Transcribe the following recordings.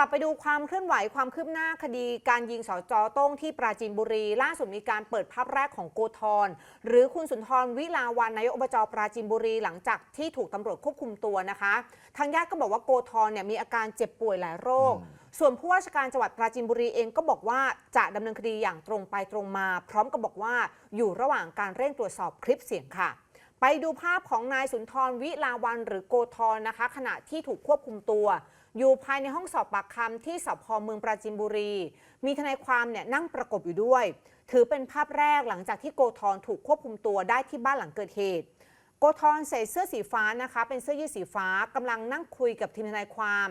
ลับไปดูความเคลื่อนไหวความคืบหน้าคดีการยิงสจโต้งที่ปราจีนบุรี ล่าสุดมีการเปิดภาพแรกของโกธรหรือคุณสุนทรวิลาวันนายกอบจปราจีนบุรีหลังจากที่ถูกตำรวจควบคุมตัวนะคะ ทางญาติก็บอกว่าโกธรเนี่ยมีอาการเจ็บป่วยหลายโรค ส่วนผู้ว่าราชการจังหวัดปราจีนบุรีเองก็บอกว่าจะดำเนินคดีอย่างตรงไปตรงมา พร้อมกับบอกว่าอยู่ระหว่างการเร่งตรวจสอบคลิปเสียงค่ะไปดูภาพของนายสุนทรวิลาวันหรือโกธรนะคะ ขณะที่ถูกควบคุมตัว อยู่ภายในห้องสอบปากคำที่สพเมืองปราจีนบุรี มีทนายความเนี่ยนั่งประกบอยู่ด้วย ถือเป็นภาพแรกหลังจากที่โกธรถูกควบคุมตัวได้ที่บ้านหลังเกิดเหตุโกธรใส่เสื้อสีฟ้านะคะ เป็นเสื้อยืดสีฟ้ากำลังนั่งคุยกับทีมทนายความ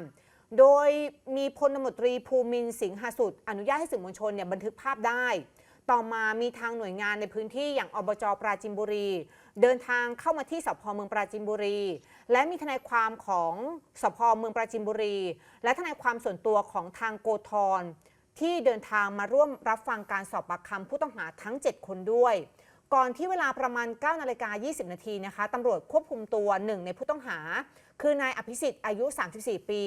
โดยมีพลตำรวจตรีภูมินสิงหสุดอนุญาตให้สื่อมวลชนเนี่ยบันทึกภาพได้ ต่อมามีทางหน่วยงานในพื้นที่อย่างอบจปราจินบุรี เดินทางเข้ามาที่สพเมืองปราจินบุรี และมีทนายความของสพเมืองปราจินบุรี และทนายความส่วนตัวของทางโกธรที่เดินทางมาร่วมรับฟังการสอบปากคำผู้ต้องหาทั้ง 7 คนด้วย ก่อนที่เวลาประมาณ9นาฬิกา20 นาทีนะคะตำรวจควบคุมตัวหนึ่งในผู้ต้องหา คือนายอภิสิทธิ์อายุ 34 ปี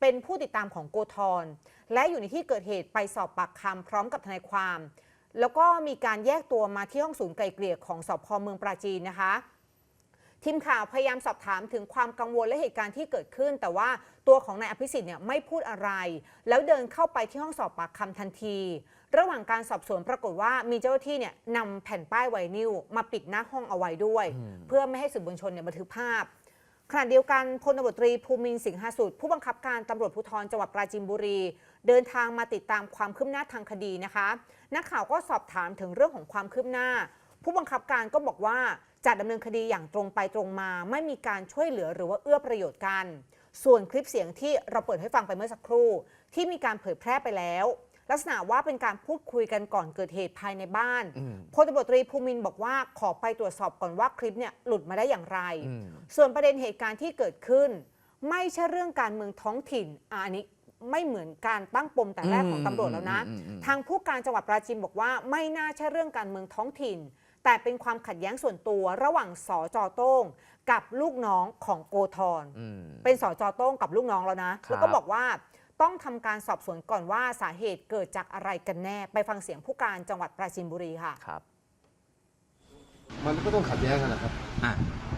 เป็นผู้ติดตามของโกธร และอยู่ในที่เกิดเหตุไปสอบปากคำพร้อมกับทนายความ แล้วก็มีการแยกตัวมาที่ห้องศูนย์ไกลเกลี่ยของสพเมืองปราจีนนะคะทีมข่าวพยายามสอบถามถึงความกังวลและเหตุการณ์ที่เกิดขึ้น แต่ว่าตัวของนายอภิสิทธิ์เนี่ยไม่พูดอะไร แล้วเดินเข้าไปที่ห้องสอบปากคำทันที ระหว่างการสอบสวนปรากฏว่ามีเจ้าหน้าที่เนี่ยนำแผ่นป้ายไวนิลมาปิดหน้าห้องเอาไว้ด้วย เพื่อไม่ให้สื่อมวลชนเนี่ยบันทึกภาพ ขณะเดียวกันพลตำรวจตรีภูมินทร์สิงหสุดผู้บังคับการตำรวจภูธรจังหวัดปราจีนบุรี เดินทางมาติดตามความคืบหน้าทางคดีนะคะ นักข่าวก็สอบถามถึงเรื่องของความคืบหน้า ผู้บังคับการก็บอกว่าจะดำเนินคดีอย่างตรงไปตรงมา ไม่มีการช่วยเหลือหรือว่าเอื้อประโยชน์กัน ส่วนคลิปเสียงที่เราเปิดให้ฟังไปเมื่อสักครู่ ที่มีการเผยแพร่ไปแล้ว ลักษณะว่าเป็นการพูดคุยกันก่อนเกิดเหตุภายในบ้านอืมพลตำรวจตรีภูมินทร์บอกว่าขอไปตรวจสอบก่อนว่าคลิปเนี่ยหลุดมาได้อย่างไรอืมส่วนประเด็นเหตุการณ์ที่เกิดขึ้น ไม่ใช่เรื่องการเมืองท้องถิ่นอะอันนี้ไม่เหมือนการตั้งปมแต่แรกของตำรวจแล้วนะอืมอืมอืมทางผู้การจังหวัดปราจีนบอกว่าไม่น่าใช่เรื่องการเมืองท้องถิ่น แต่เป็นความขัดแย้งส่วนตัวระหว่างสจโต้งกับลูกน้องของโกธรอืมเป็นสจโต้งกับลูกน้องแล้วนะครับแล้วก็บอกว่า ต้องทำการสอบสวนก่อนว่าสาเหตุเกิดจากอะไรกันแน่ ไปฟังเสียงผู้การจังหวัดปราจีนบุรีค่ะ ครับ มันก็ต้องขัดแย้งกันนะครับ อะ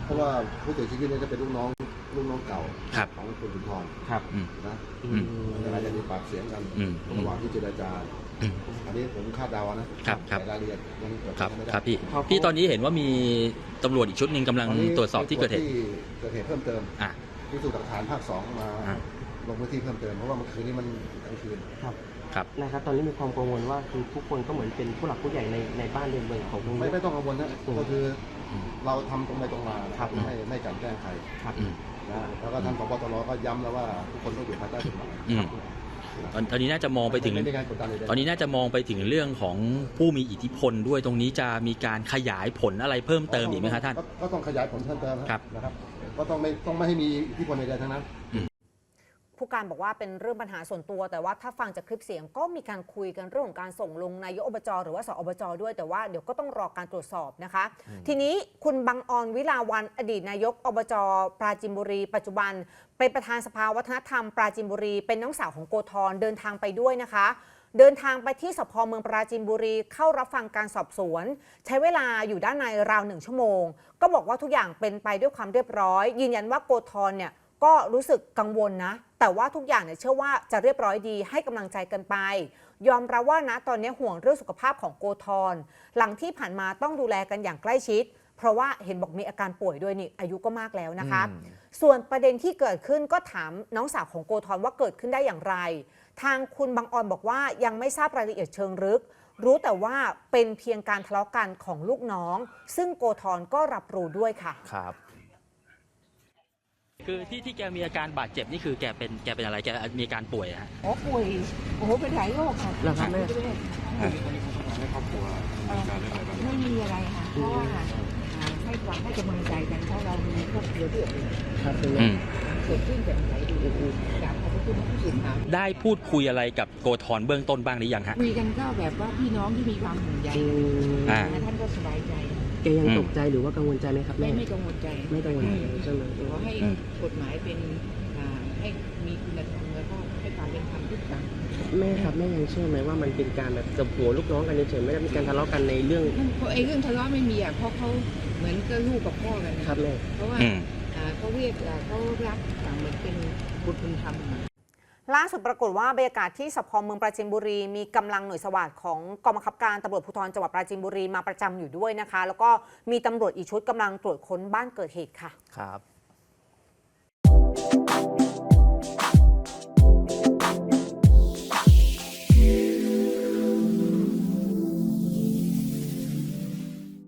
เพราะว่าผู้เสียชีวิตเนี่ยจะเป็นลูกน้องลูกน้องเก่าครับ ของคุณสุนทรครับ อืม นะอืม มันอาจจะมีปากเสียงกันอืมระหว่างที่เจรจา อืม อันนี้ผมคาดเดานะครับครับแต่รายละเอียดยังเปิดครับเผยไม่ได้ครับพี่ พี่ตอนนี้เห็นว่ามีตำรวจอีกชุดหนึ่งกำลังตอนนี้ตรวจสอบที่เกิดเหตุ ที่เกิดเหตุเพิ่มเติมอะ พิสูจน์หลักฐานภาคสองมาอะ ลงพื้นที่เพิ่มเติมเพราะว่าเมื่อคืนนี้มันกลางคืนครับ นะครับ ตอนนี้มีความกังวลว่าคือทุกคนก็เหมือนเป็นผู้หลักผู้ใหญ่ในในบ้านเรือนเมืองของตรงไม่นี้ไม่ต้องกังวลนะอืมก็คืออมเราทำตรงไปตรงมานะครับอืมไม่ไม่กลันแกล้งใครครับ อืม นะแล้วก็ท่านผบตรก็ย้ำแล้วว่าทุกคนต้องอยู่ภายใต้กฎหมายอืม ตอนตอนนี้น่าจะมองไปถึง ไม่ได้การกดดันใดๆ ตอนนี้น่าจะมองไปถึงเรื่องของผู้มีอิทธิพลด้วยตรงนี้จะมีการขยายผลอะไรเพิ่มเติมอีกไหมครับท่าน ก็ก็ต้องขยายผลเพิ่มเติมครับ นะครับ ก็ต้องไม่ต้องไม่ให้มีอิทธิพลใดๆทั้งนั้น ผู้การบอกว่าเป็นเรื่องปัญหาส่วนตัว แต่ว่าถ้าฟังจากคลิปเสียงก็มีการคุยกันเรื่องของการส่งลงนายกอบจหรือว่าสอบจด้วยแต่ว่าเดี๋ยวก็ต้องรอการตรวจสอบนะคะ ทีนี้คุณบังออนวิลาวันอดีตนายกอบจปราจินบุรี ปัจจุบัน เป็นประธานสภาวัฒนธรรมปราจินบุรี เป็นน้องสาวของโกธรเดินทางไปด้วยนะคะเดินทางไปที่สพเมืองปราจีนบุรีเข้ารับฟังการสอบสวน ใช้เวลาอยู่ด้านในราวหนึ่งชั่วโมง ก็บอกว่าทุกอย่างเป็นไปด้วยความเรียบร้อย ยืนยันว่าโกธรเนี่ย ก็รู้สึกกังวลนะ แต่ว่าทุกอย่างเนี่ยเชื่อว่าจะเรียบร้อยดีให้กำลังใจกันไป ยอมรับว่านะตอนนี้ห่วงเรื่องสุขภาพของโกธรหลังที่ผ่านมาต้องดูแลกันอย่างใกล้ชิด เพราะว่าเห็นบอกมีอาการป่วยด้วยนี่อายุก็มากแล้วนะคะอืมส่วนประเด็นที่เกิดขึ้นก็ถามน้องสาวของโกธรว่าเกิดขึ้นได้อย่างไร ทางคุณบางออนบอกว่ายังไม่ทราบรายละเอียดเชิงลึก รู้แต่ว่าเป็นเพียงการทะเลาะกันของลูกน้อง ซึ่งโกธรก็รับรู้ด้วยค่ะครับ คือที่ที่แกมีอาการบาดเจ็บนี่คือแกเป็นแกเป็นอะไรแกมีอาการป่วยอะฮะอ๋อป่วยโอ้โหเป็นหลายโรคค่ะเหรอครับแม่จิตเวชเอ่อไม่มีอะไรค่ะเพราะว่าอ่าให้ความให้กำลังใจกันเพราะเรามีครอบครัวที่อบอุ่นครับอืมเกิดขึ้นแบบไหนดีกราบขอบพระคุณผู้สื่อข่าวได้พูดคุยอะไรกับโกธรเบื้องต้นบ้างหรือยังฮะคุยกันก็แบบว่าพี่น้องที่มีความห่วงใยอืมอ่าและท่านก็สบายใจแกยังอืมตกใจหรือว่ากังวลใจไหมครับไม่แม่ไม่กังวลใจไม่กังวลใจอืมใช่ไหมขอให้อืมกฎหมายเป็นอ่าให้มีคุณธรรมแล้วก็ให้ความเป็นธรรมแม่ครับแม่ยังเชื่อไหมว่ามันเป็นการแบบจับหัวลูกน้องกันเฉยๆไม่ได้มีการทะเลาะกันในเรื่องมันไอ้เรื่องทะเลาะไม่มีอะเพราะเขาเหมือนกับลูกกับพ่อกันนะครับแม่เพราะว่าอืมอ่าเขาเรียกอ่าเขารักอ่าเหมือนเป็นบุตรบุญธรรมอะ ล่าสุดปรากฏว่าบรรยากาศที่สพเมืองปราจีนบุรี มีกำลังหน่วยสวัสดของกองบังคับการตำรวจภูธรจังหวัดปราจีนบุรีมาประจำอยู่ด้วยนะคะ แล้วก็มีตำรวจอีกชุดกำลังตรวจค้นบ้านเกิดเหตุค่ะ ครับ